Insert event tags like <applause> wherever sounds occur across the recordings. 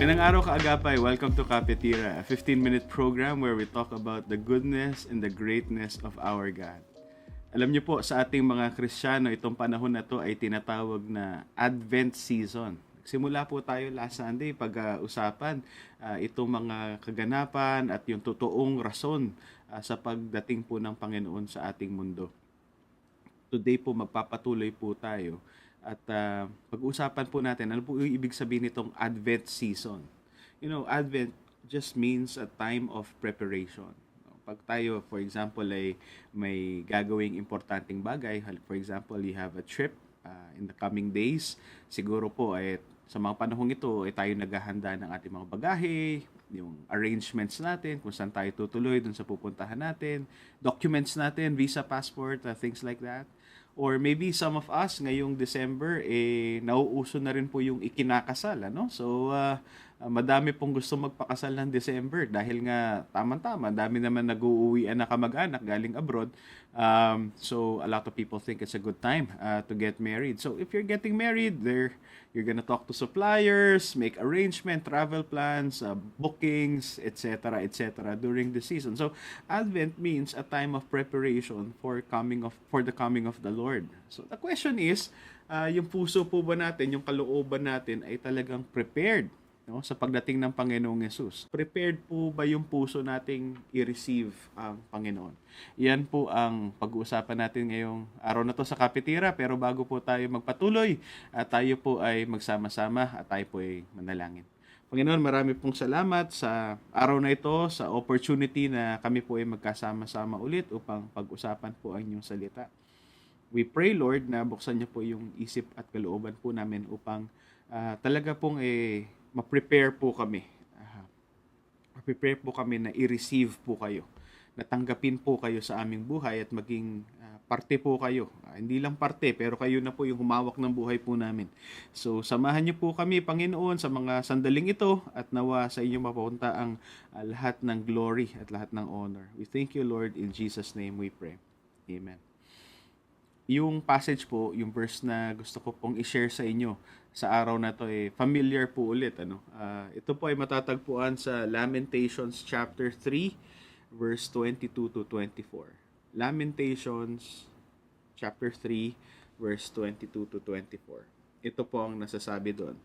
Magandang araw kaagapay. Welcome to Kapitira, a 15-minute program where we talk about the goodness and the greatness of our God. Alam niyo po, sa ating mga Kristiyano, itong panahon na to ay tinatawag na Advent season. Simula po tayo last Sunday pag-usapan uh, itong mga kaganapan at yung totoong rason uh, sa pagdating po ng Panginoon sa ating mundo. Today po magpapatuloy po tayo at uh, pag-usapan po natin ano po yung ibig sabihin nitong Advent season. You know, Advent just means a time of preparation. Pag tayo, for example, ay may gagawing importanteng bagay, for example, you have a trip uh, in the coming days, siguro po ay sa mga panahong ito ay tayo naghahanda ng ating mga bagahe, yung arrangements natin, kung saan tayo tutuloy dun sa pupuntahan natin, documents natin, visa, passport, uh, things like that. Or maybe some of us ngayong December, eh, nauuso na rin po yung ikinakasal. Ano? So, uh, madami pong gusto magpakasal ng December dahil nga tama-tama, dami naman nag-uuwian na kamag-anak galing abroad. Um, so, a lot of people think it's a good time uh, to get married. So, if you're getting married, there you're gonna talk to suppliers, make arrangement, travel plans, uh, bookings, etc., etc. during the season. So, Advent means a time of preparation for coming of for the coming of the Lord. So, the question is, uh, yung puso po ba natin, yung kalooban natin ay talagang prepared no, sa pagdating ng Panginoong Yesus. Prepared po ba yung puso nating i-receive ang Panginoon? Yan po ang pag-uusapan natin ngayong araw na to sa Kapitira. Pero bago po tayo magpatuloy, at tayo po ay magsama-sama at tayo po ay manalangin. Panginoon, marami pong salamat sa araw na ito, sa opportunity na kami po ay magkasama-sama ulit upang pag-usapan po ang inyong salita. We pray, Lord, na buksan niyo po yung isip at kalooban po namin upang uh, talaga pong eh, ma-prepare po kami. Uh, ma-prepare po kami na i-receive po kayo. Natanggapin po kayo sa aming buhay at maging uh, parte po kayo. Uh, hindi lang parte, pero kayo na po yung humawak ng buhay po namin. So, samahan niyo po kami, Panginoon, sa mga sandaling ito at nawa sa inyo mapunta ang uh, lahat ng glory at lahat ng honor. We thank you, Lord. In Jesus' name we pray. Amen yung passage po, yung verse na gusto ko pong i-share sa inyo sa araw na to eh familiar po ulit ano. Uh, ito po ay matatagpuan sa Lamentations chapter 3 verse 22 to 24. Lamentations chapter 3 verse 22 to 24. Ito po ang nasasabi doon.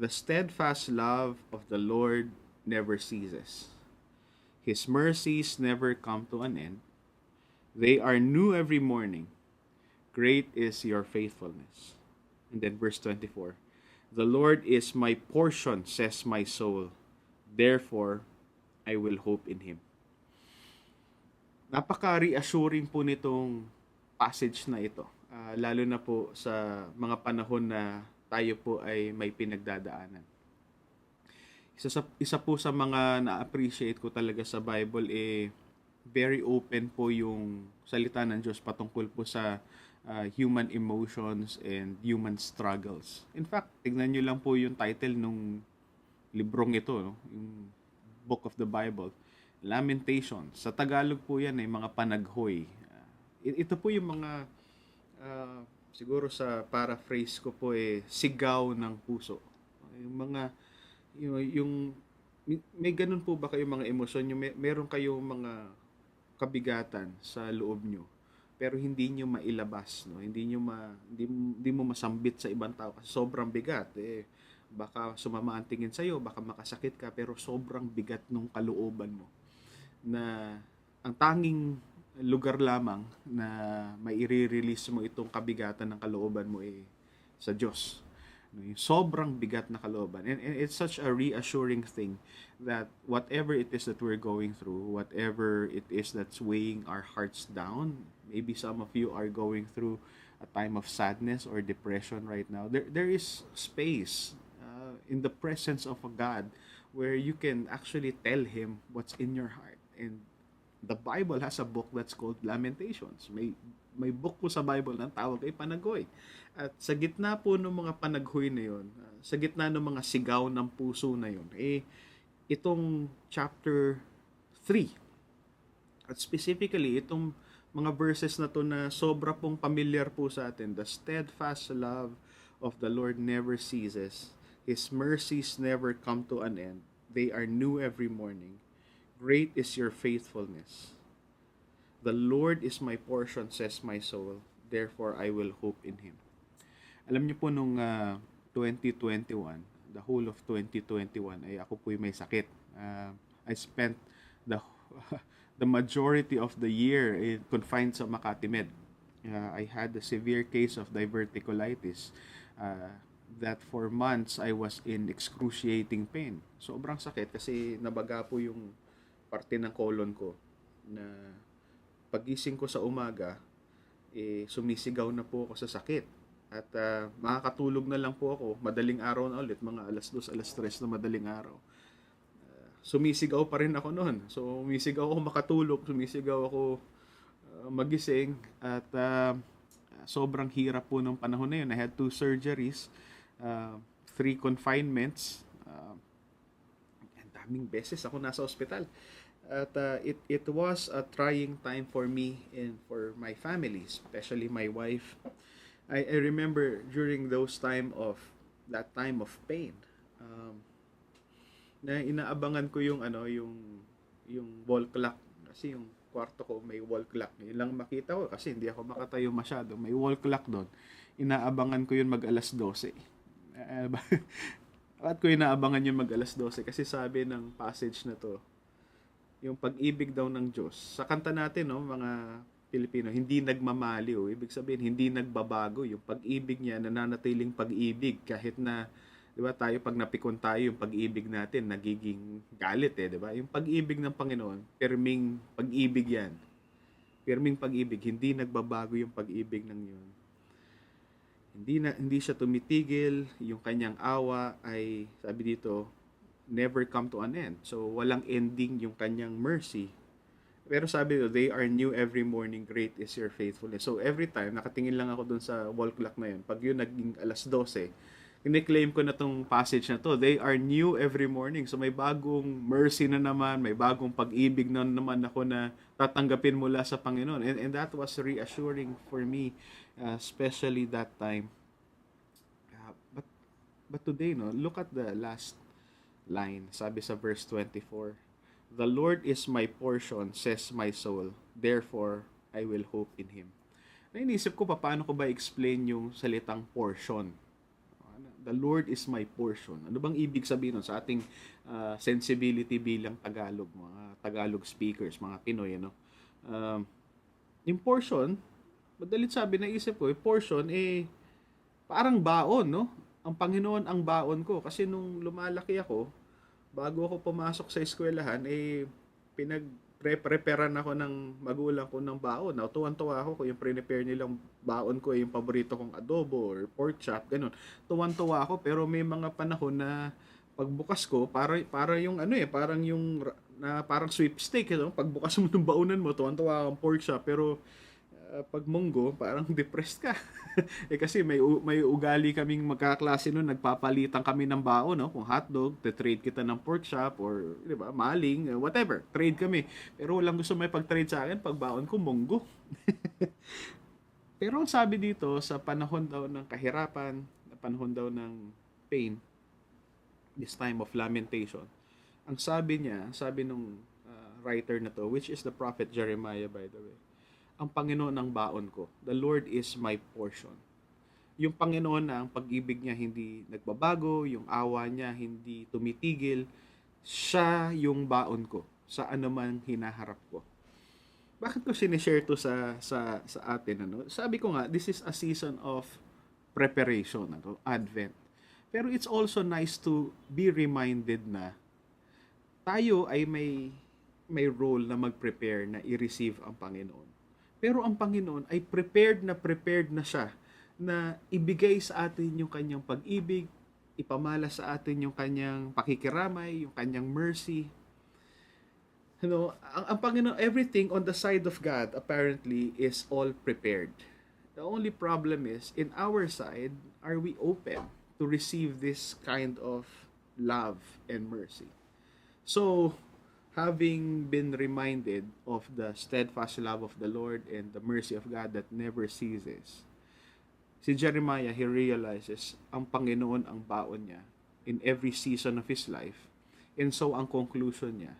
The steadfast love of the Lord never ceases. His mercies never come to an end. They are new every morning. Great is your faithfulness. And then verse 24 The Lord is my portion, says my soul. Therefore, I will hope in Him. Napaka-reassuring po nitong passage na ito. Uh, lalo na po sa mga panahon na tayo po ay may pinagdadaanan. Isa, sa, isa po sa mga na-appreciate ko talaga sa Bible eh very open po yung salita ng Diyos patungkol po sa uh, human emotions and human struggles. In fact, tignan nyo lang po yung title nung librong ito, no? yung Book of the Bible. Lamentations. Sa Tagalog po yan ay mga panaghoy. Uh, ito po yung mga, uh, siguro sa paraphrase ko po eh, sigaw ng puso. Yung mga, yung, yung may ganun po ba kayong mga emosyon? Yung may, meron kayong mga kabigatan sa loob nyo pero hindi niyo mailabas no? Hindi niyo ma hindi, hindi mo masambit sa ibang tao kasi sobrang bigat eh. Baka sumama ang tingin sa iyo baka makasakit ka pero sobrang bigat nung kalooban mo na ang tanging lugar lamang na maire-release mo itong kabigatan ng kalooban mo eh sa Diyos. Yung sobrang bigat na kalooban. And, and it's such a reassuring thing that whatever it is that we're going through, whatever it is that's weighing our hearts down, maybe some of you are going through a time of sadness or depression right now. There, there is space uh, in the presence of a God where you can actually tell Him what's in your heart. And the Bible has a book that's called Lamentations. May may book po sa Bible na tawag ay Panagoy. At sa gitna po ng mga panaghoy na yon, uh, sa gitna ng mga sigaw ng puso na yon, eh, itong chapter 3, at specifically, itong mga verses na to na sobra pong familiar po sa atin, the steadfast love of the Lord never ceases. His mercies never come to an end. They are new every morning. Great is your faithfulness. The Lord is my portion, says my soul. Therefore, I will hope in Him. Alam niyo po nung ah, 2021, the whole of 2021, ay ako po'y may sakit. Ah, I spent the the majority of the year eh, confined sa Makati Med. Uh, I had a severe case of diverticulitis uh, that for months I was in excruciating pain. Sobrang sakit kasi nabaga po yung parte ng colon ko na pagising ko sa umaga, eh, sumisigaw na po ako sa sakit. At ah, makakatulog na lang po ako, madaling araw na ulit, mga alas 2, alas 3 na madaling araw. Sumisigaw pa rin ako noon. So, sumisigaw ako makatulog, sumisigaw ako ah, magising. At ah, sobrang hirap po nung panahon na yun. I had two surgeries, ah, three confinements, ah, ang daming beses ako nasa ospital. At uh, it it was a trying time for me and for my family, especially my wife. I, I remember during those time of that time of pain, um, na inaabangan ko yung ano yung yung wall clock kasi yung kwarto ko may wall clock. Yun lang makita ko kasi hindi ako makatayo masyado. May wall clock doon. Inaabangan ko yun mag alas 12. Uh, <laughs> Bakit ko inaabangan yung mag alas 12? Kasi sabi ng passage na to, yung pag-ibig daw ng Diyos. Sa kanta natin, no, mga Pilipino, hindi nagmamaliw. Ibig sabihin, hindi nagbabago. Yung pag-ibig niya, nananatiling pag-ibig. Kahit na, di ba, tayo pag napikon tayo, yung pag-ibig natin, nagiging galit eh, di ba? Yung pag-ibig ng Panginoon, perming pag-ibig yan. Perming pag-ibig, hindi nagbabago yung pag-ibig ng yun. Hindi na hindi siya tumitigil, yung kanyang awa ay sabi dito, never come to an end. So, walang ending yung kanyang mercy. Pero sabi ko, they are new every morning, great is your faithfulness. So, every time, nakatingin lang ako dun sa wall clock na yun. Pag yun naging alas 12, kiniklaim ko na tong passage na to. They are new every morning. So, may bagong mercy na naman, may bagong pag-ibig na naman ako na tatanggapin mula sa Panginoon. And, and that was reassuring for me, uh, especially that time. Uh, but, but today, no, look at the last line. Sabi sa verse 24, The Lord is my portion, says my soul. Therefore, I will hope in Him. Nainisip ko pa, paano ko ba explain yung salitang portion? The Lord is my portion. Ano bang ibig sabihin nun sa ating uh, sensibility bilang Tagalog, mga Tagalog speakers, mga Pinoy, ano? Um, yung portion, madalit sabi, naisip ko, yung portion, eh, parang baon, no? Ang Panginoon ang baon ko. Kasi nung lumalaki ako, bago ako pumasok sa eskwelahan, eh, pinag-preparean ako ng magulang ko ng baon. Now, tuwan-tuwa ako kung yung prepare nilang baon ko, yung paborito kong adobo or pork chop, ganun. Tuwan-tuwa ako, pero may mga panahon na pagbukas ko, para, para yung ano eh, parang yung na parang sweepstake, you know? pagbukas mo ng baunan mo, tuwan-tuwa akong pork chop, pero uh, parang <laughs> depressed ka. <laughs> eh kasi may may ugali kaming magkaklase noon, nagpapalitan kami ng baon, no? Kung hotdog, te-trade kita ng pork chop or 'di ba, maling, uh, whatever, trade kami. Pero walang gusto may pag-trade sa akin pag baon ko munggo. <laughs> Pero ang sabi dito sa panahon daw ng kahirapan, na panahon daw ng pain, this time of lamentation, ang sabi niya, sabi nung uh, writer na to, which is the prophet Jeremiah by the way, ang Panginoon ang baon ko. The Lord is my portion. Yung Panginoon na ang pag-ibig niya hindi nagbabago, yung awa niya hindi tumitigil, siya yung baon ko sa anumang hinaharap ko. Bakit ko sinishare to sa, sa, sa atin? Ano? Sabi ko nga, this is a season of preparation, ano? Advent. Pero it's also nice to be reminded na tayo ay may may role na mag-prepare na i-receive ang Panginoon. Pero ang Panginoon ay prepared na prepared na siya na ibigay sa atin yung kanyang pag-ibig, ipamala sa atin yung kanyang pakikiramay, yung kanyang mercy. You know, ang, ang Panginoon, everything on the side of God apparently is all prepared. The only problem is, in our side, are we open to receive this kind of love and mercy? So, having been reminded of the steadfast love of the Lord and the mercy of God that never ceases, si Jeremiah, he realizes, ang Panginoon ang baon niya. in every season of his life. And so ang conclusion niya,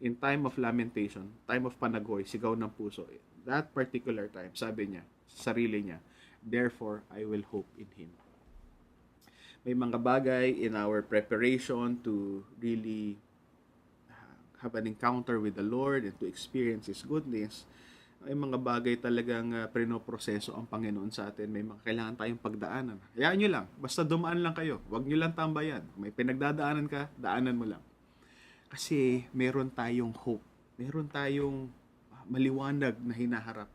in time of lamentation, time of panagoy, sigaw ng puso, that particular time, sabi niya, sa sarili niya, therefore I will hope in Him. May mga bagay in our preparation to really have an encounter with the Lord and to experience His goodness, ay mga bagay talagang uh, prinoproseso ang Panginoon sa atin. May mga kailangan tayong pagdaanan. Hayaan nyo lang. Basta dumaan lang kayo. Huwag nyo lang tambayan. May pinagdadaanan ka, daanan mo lang. Kasi meron tayong hope. Meron tayong ah, maliwanag na hinaharap.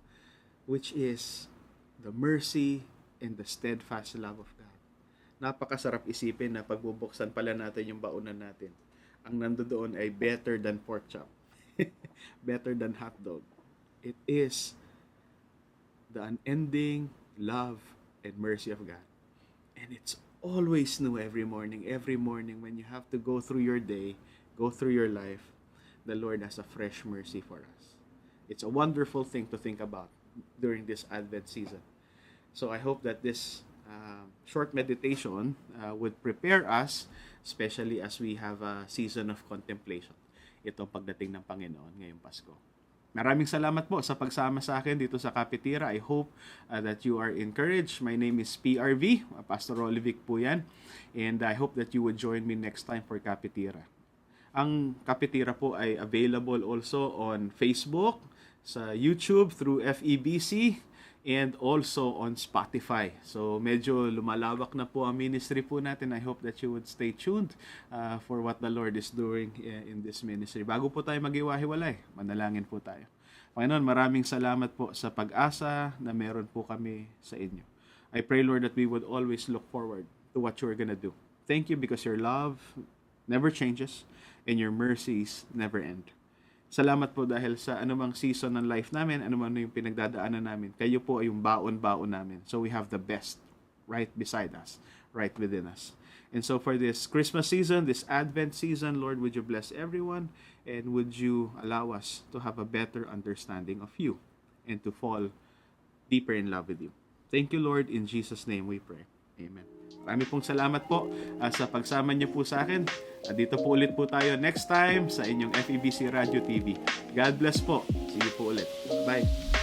Which is the mercy and the steadfast love of God. Napakasarap isipin na pagbubuksan pala natin yung baunan natin. Ang nandoon ay better than pork chop. <laughs> better than hot dog. It is the unending love and mercy of God. And it's always new every morning. Every morning when you have to go through your day, go through your life, the Lord has a fresh mercy for us. It's a wonderful thing to think about during this Advent season. So I hope that this uh, short meditation uh, would prepare us, especially as we have a season of contemplation. Itong pagdating ng Panginoon ngayong Pasko. Maraming salamat po sa pagsama sa akin dito sa Kapitira. I hope uh, that you are encouraged. My name is PRV, uh, Pastor Olivic po yan. And I hope that you would join me next time for Kapitira. Ang Kapitira po ay available also on Facebook, sa YouTube through FEBC, and also on Spotify. So medyo lumalawak na po ang ministry po natin. I hope that you would stay tuned uh, for what the Lord is doing uh, in this ministry. Bago po tayo mag-iwahiwalay, manalangin po tayo. Panginoon, maraming salamat po sa pag-asa na meron po kami sa inyo. I pray, Lord, that we would always look forward to what you're gonna do. Thank you because your love never changes and your mercies never end. Salamat po dahil sa anumang season ng life namin, anuman yung pinagdadaanan namin, kayo po ay yung baon-baon namin. So we have the best right beside us, right within us. And so for this Christmas season, this Advent season, Lord, would you bless everyone and would you allow us to have a better understanding of you and to fall deeper in love with you. Thank you, Lord. In Jesus' name we pray. Amen. Marami pong salamat po uh, sa pagsama niyo po sa akin. Dito po ulit po tayo next time sa inyong FEBC Radio TV. God bless po. See you po ulit. Bye.